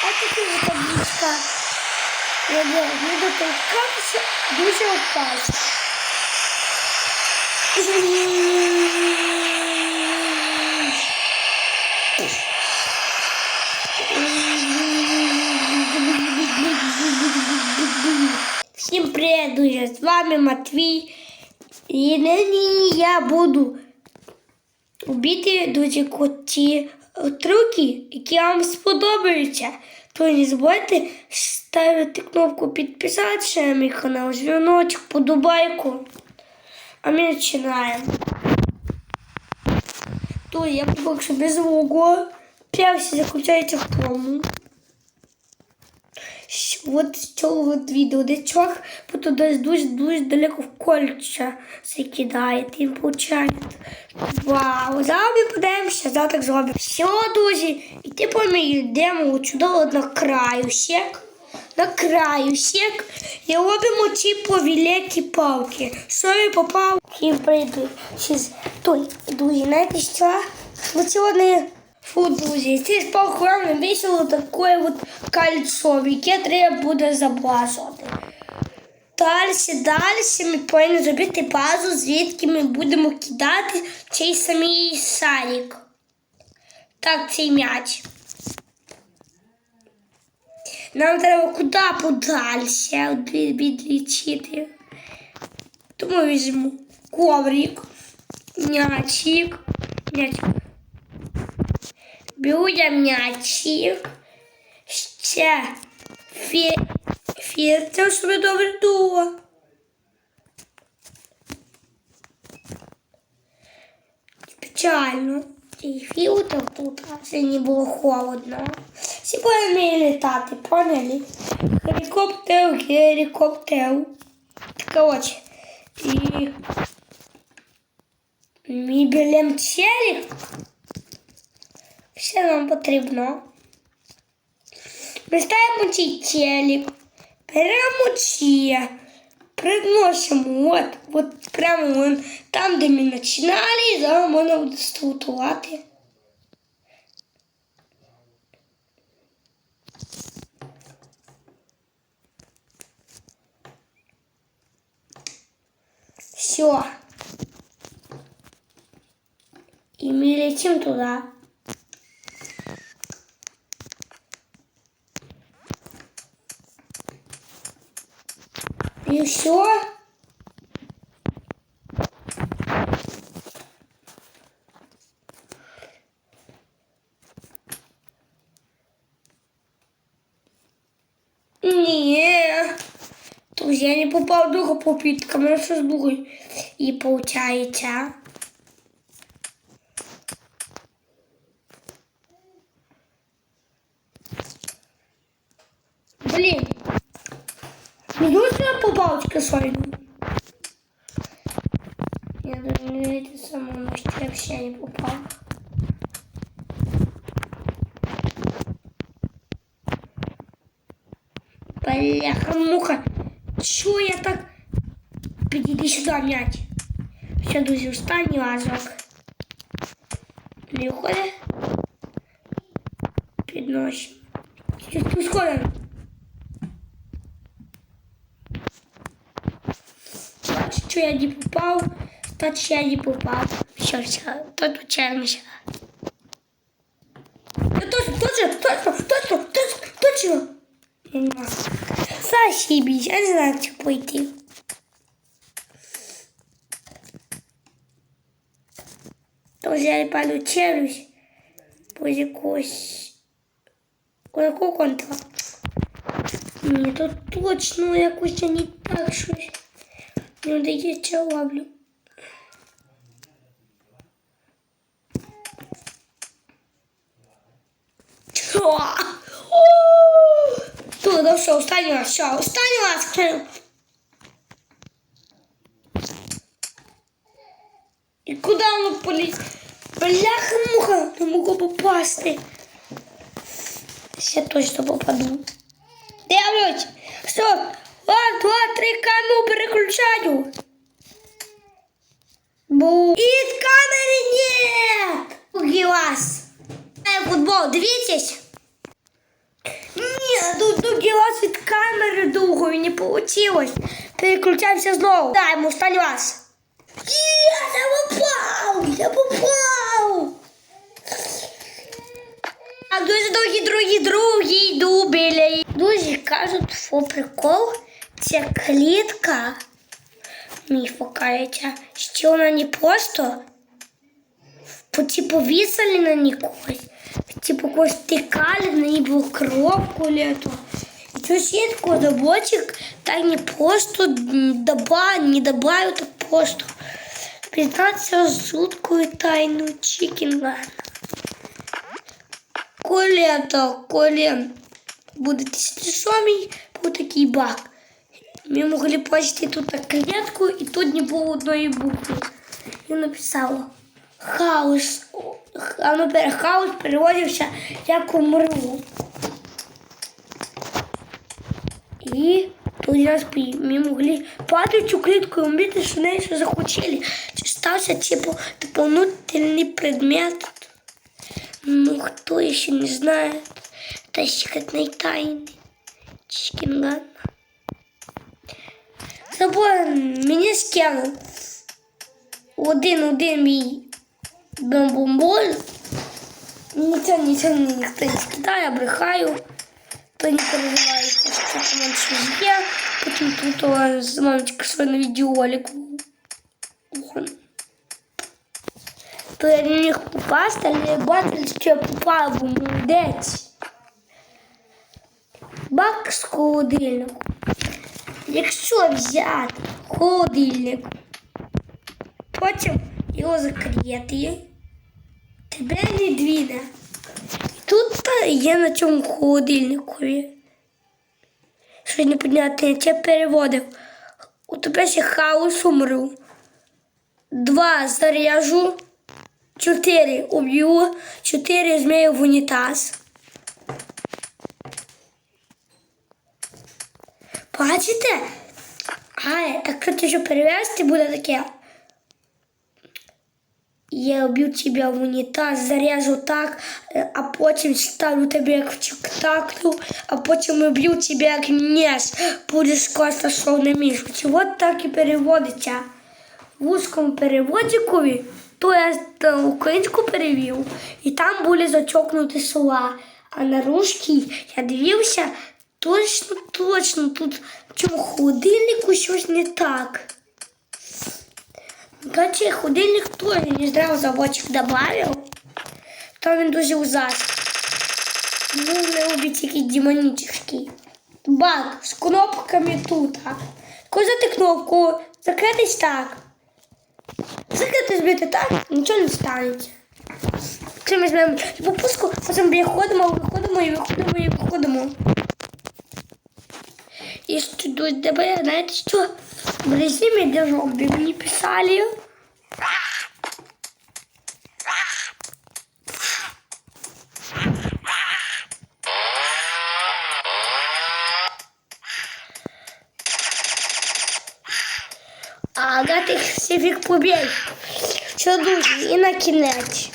А тут є табличка. Я не, не дотолкався, дуже опасно. Всім привіт, друзі! З вами Матвій. І нині я буду робити дуже круті трюки, які вам сподобаються. То не забувайте ставити кнопку підписатися на мій канал, дзвіночок, подобайку. А ми починаємо. То я поки що без звуку. Перше заключається в тому. От з цього відео, де чувак потім десь дуже-дуже далеко в кольця закидає, тим получає. Вау, ми подивимося, так зробимо. Все, друзі, і тепер ми йдемо чудово на краюсік. На краюсік, і робимо ці повілекі палки. Що я попав? Всім прийду. Щас, той, друзі, знаєте що? Вот сьогодні Фу, друзі, це ж похорона вийшло таке от кольцо, яке треба буде заблажувати. Далі, далі ми повинні зробити базу, звідки ми будемо кидати цей самий шарик. Так, цей м'яч. Нам треба куди подальше відлічити. Тому візьму коврик, м'ячик, м'ячик. Я м'ячик, ще фі... фільтр, щоб добре дуло. Печально. І фільтр тут, не було холодно. Всі повинні літати, поняли? Гелікоптер, гелікоптер. Коротше, і ми беремо челік. Все нам потрібно. Ми ставимо телек, беремо чи, приносимо от, от прямо вон, там, де ми починали, і зараз можна буде. Все. И мы летим туда. Все. Не, друзья, не попал духа другу попитка, у меня все с дугой. И получается. Что я попал в косойну. Я думаю, это самое, может, я вообще не попал. Бляха-муха. Чё я так... Підійди сюди, м'яч. Все, друзі, останній разок. Не виходить. Підносимо. Щось тут скоро. Що я не попав, та я не попав. Все, все, тут учаємося. Я точно, точно, точно, точно, точно, точно. Нема. Зашибись, я не знаю, як пойти. Тож я получилось по якось. По яку контра? Ні, тут точно якось не так щось. Не вдається ловлю. Чо? Тут, ну все, останній раз, все, останній раз. І куди воно поліз? Бляха-муха, не можу попасти. Я точно попаду. Дивлюсь. Все. Раз, два, три, камеру переключаю. Бу. І камери нет. Уги вас. Футбол, дивіться. тут другий раз від камери довго і не. Переключаємося знову. Даємо останній раз. Є, я попав! Я попав! А дуже дорогі, другі, другі дубелі. Друзі кажуть, що прикол, ця клітка, мені покається, що вона не просто по типу вісали на нікось, типу когось тикали, на ній було кров колето. І цю сітку доботик так не просто доба, не добавив, так просто. Признаться жуткую тайну Чикінгана. Коли то, коли будете самі, був такий баг. Ми могли бачити тут клітку, і тут не було одної букви. І написало хаос. А ну, хаос переводився як умру. І тут нас ми могли падати цю клітку і вміти, що неї що захотіли. Це стався типу дополнительний предмет. Ну, кто еще не знает, это секретные тайны Чикингана. Забор мені скинув один-один мій бомбомболь. Нічого, нічого мені ніхто не скидає, я брехаю. То не переживайте, що там щось є. Потім тут у вас мамочка своє на відеоролик. Вон. То я не міг попасти, але що я попав молодець. Бак з. Якщо взяти холодильник, потім його закрити, тебе не двіне. Тут є на цьому холодильникові. Щось непонятне, я переводив. У тебе ще хаос умру. Два заряжу. Чотири уб'ю, чотири змію в унітаз. Бачите? А, так що ти що перевести буде таке. Я уб'ю тебе в унітаз, заряжу так, е, а потім ставлю тебе як в чик-таклю, а потім уб'ю тебе як м'яс. Будеш класно шоу на мішку. Вот так і переводиться. В узкому переводикові, то я е, українську перевів, і там були зачокнуті слова. А на русській я дивився точно, точно, тут в цьому холодильнику щось не так. Короче, холодильник теж не зря заводчик добавив. Там він дуже ужасний. Ну, не любить тільки демонічний. Баг з кнопками тут. Козати кнопку, закритись так. Закрити збити так, нічого не станеться. Якщо ми візьмемо попуску, потім виходимо, виходимо і виходимо і виходимо. Що дуже добре, знаєте що? В режимі для зомбі мені писали. А гати всіх побіг. Що дуже і на кінець.